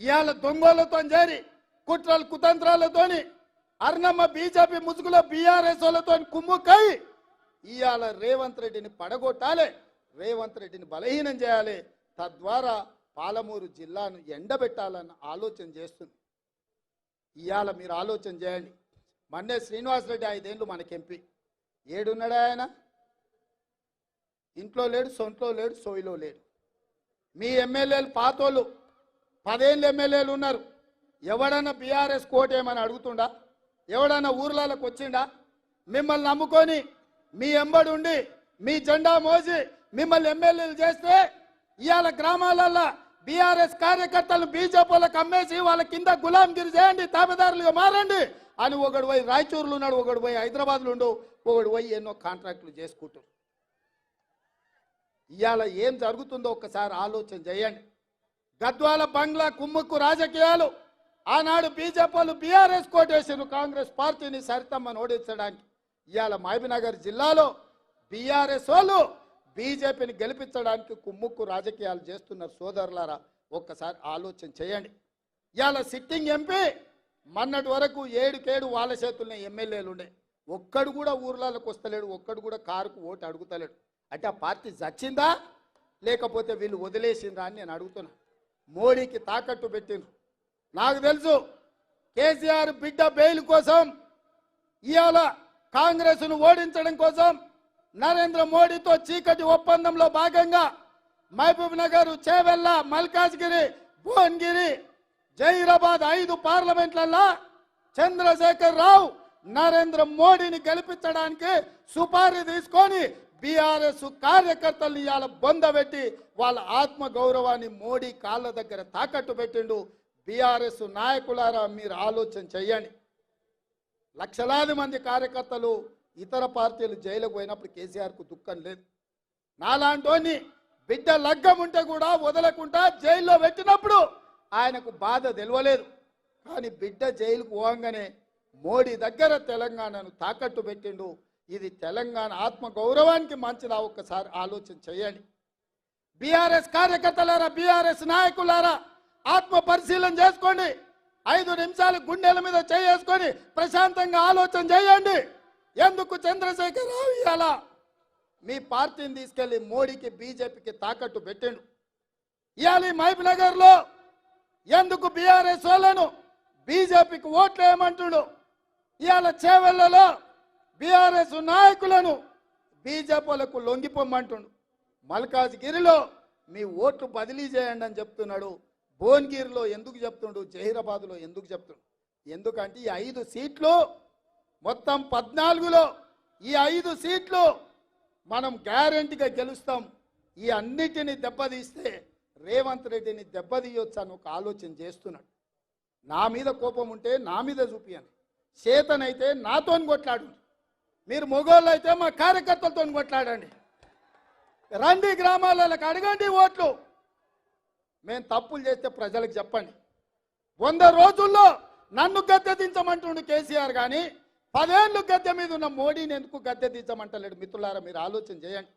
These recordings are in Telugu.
ఇవాళ దొంగలతో చేరి కుట్రలు కుతంత్రాలతోని అర్ణమ్మ బీజేపీ ముసుగులో బీఆర్ఎస్ వాళ్ళతో కుమ్ముకై ఇవాళ రేవంత్ రెడ్డిని పడగొట్టాలి రేవంత్ రెడ్డిని బలహీనం చేయాలి తద్వారా పాలమూరు జిల్లాను ఎండబెట్టాలన్న ఆలోచన చేస్తుంది. ఇవాళ మీరు ఆలోచన చేయండి. మన్నే శ్రీనివాసరెడ్డి ఐదేళ్ళు మనకి ఎంపీ. ఏడున్నాడా ఆయన? ఇంట్లో లేడు సొంట్లో లేడు సోయిలో లేడు. మీ ఎమ్మెల్యేలు పాతోళ్ళు పదేళ్ళు ఎమ్మెల్యేలు ఉన్నారు. ఎవడన్నా బీఆర్ఎస్ కోటేమని అడుగుతుండా? ఎవడన్నా ఊర్లలోకి వచ్చిండా? మిమ్మల్ని నమ్ముకొని మీ ఎంబడి ఉండి మీ జెండా మోసి మిమ్మల్ని ఎమ్మెల్యేలు చేస్తే ఇవాళ గ్రామాలల్లో బీఆర్ఎస్ కార్యకర్తలు బీజేపీలకు అమ్మేసి వాళ్ళ కింద గులాంగిరి చేయండి తాబేదారులుగా మారండి అని ఒకడు పోయి రాయచూరులో ఉన్నాడు ఒకడు పోయి హైదరాబాద్లో ఉండు ఒకడు పోయి ఎన్నో కాంట్రాక్టులు చేసుకుంటారు ఇవాళ ఏం జరుగుతుందో ఒక్కసారి ఆలోచన చేయండి. గద్వాల బంగ్లా కుమ్ముక్కు రాజకీయాలు. ఆనాడు బీజేపీలు బీఆర్ఎస్ కోటేసారు కాంగ్రెస్ పార్టీని సరితమ్మని ఓడించడానికి. ఇవాళ మహబీనగర్ జిల్లాలో బీఆర్ఎస్ వాళ్ళు బీజేపీని గెలిపించడానికి కుమ్ముక్కు రాజకీయాలు చేస్తున్నారు సోదరులారా. ఒక్కసారి ఆలోచన చేయండి. ఇవాళ సిట్టింగ్ ఎంపీ మొన్నటి వరకు ఏడుకేడు వాళ్ళ చేతుల్లో ఎమ్మెల్యేలు ఉండే. ఒక్కడు కూడా ఊర్లలోకి వస్తలేడు ఒక్కడు కూడా కారుకు ఓటు అడుగుతలేడు. అంటే ఆ పార్టీ చచ్చిందా? లేకపోతే వీళ్ళు వదిలేసిందా అని నేను అడుగుతున్నా. మోడీకి తాకట్టు పెట్టిండ్రు. నాకు తెలుసు కేసీఆర్ బిడ్డ బెయిల్ కోసం ఇవాళ కాంగ్రెస్ను ఓడించడం కోసం నరేంద్ర మోడీతో చీకటి ఒప్పందంలో భాగంగా మహబూబ్ నగర్ చేవెళ్ళ మల్కాజ్గిరి భువన్గిరి జైరాబాద్ ఐదు పార్లమెంట్లలో చంద్రశేఖర్ రావు నరేంద్ర మోడీని గెలిపించడానికి సుపారీ తీసుకొని బీఆర్ఎస్ కార్యకర్తలు ఇవాళ బొందబెట్టి వాళ్ళ ఆత్మ గౌరవాన్ని మోడీ కాళ్ళ దగ్గర తాకట్టు పెట్టిండు. బీఆర్ఎస్ నాయకులారా మీరు ఆలోచన చెయ్యండి. లక్షలాది మంది కార్యకర్తలు ఇతర పార్టీలు జైలుకు పోయినప్పుడు కేసీఆర్కు దుఃఖం లేదు. నాలాంటోని బిడ్డ లగ్గం ఉంటే కూడా వదలకుండా జైల్లో పెట్టినప్పుడు ఆయనకు బాధ తెలియలేదు కానీ బిడ్డ జైలుకు పోగానే మోడీ దగ్గర తెలంగాణను తాకట్టు పెట్టిండు. ఇది తెలంగాణ ఆత్మ గౌరవానికి మంచిదా? ఒక్కసారి ఆలోచన చేయండి. బీఆర్ఎస్ కార్యకర్తలారా బీఆర్ఎస్ నాయకులారా ఆత్మ పరిశీలన చేసుకోండి. ఐదు నిమిషాలు గుండెల మీద చేసుకొని ప్రశాంతంగా ఆలోచన చేయండి. ఎందుకు చంద్రశేఖర్ రావు ఇలా మీ పార్టీని తీసుకెళ్ళి మోడీకి బీజేపీకి తాకట్టు పెట్టిండు. ఇవాళ ఈ నగర్లో ఎందుకు బీఆర్ఎస్ వాళ్ళను బీజేపీకి ఓట్లు వేయమంటుడు ఇవాళ చేవెళ్ళలో బీఆర్ఎస్ నాయకులను బీజేపీలకు లొంగిపోమ్మంటుండు మల్కాజ్గిరిలో మీ ఓట్లు బదిలీ చేయండి అని చెప్తున్నాడు. భువనగిరిలో ఎందుకు చెప్తుండు? జహీరాబాద్లో ఎందుకు చెప్తుండు? ఎందుకంటే ఈ ఐదు సీట్లు మొత్తం పద్నాలుగులో ఈ ఐదు సీట్లు మనం గ్యారంటీగా గెలుస్తాం. ఈ అన్నిటిని దెబ్బతీస్తే రేవంత్ రెడ్డిని దెబ్బతీయొచ్చు అని ఒక ఆలోచన చేస్తున్నాడు. నా మీద కోపం ఉంటే నా మీద చూపియండి. చేతనైతే నాతో కొట్లాడు మీరు మొగోళ్ళు అయితే మా కార్యకర్తలతో కొట్లాడండి. రండి గ్రామాలకు అడగండి ఓట్లు. మేము తప్పులు చేస్తే ప్రజలకు చెప్పండి. వంద రోజుల్లో నన్ను గద్దె దించమంటుండు కేసీఆర్ కానీ పదేళ్ళు గద్దె మీద ఉన్న మోడీని ఎందుకు గద్దె దించమంటలేడు మిత్రులారా మీరు ఆలోచన చేయండి.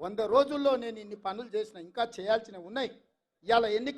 వంద రోజుల్లో నేను ఇన్ని పనులు చేసిన ఇంకా చేయాల్సినవి ఉన్నాయి. ఇవాళ ఎన్నిక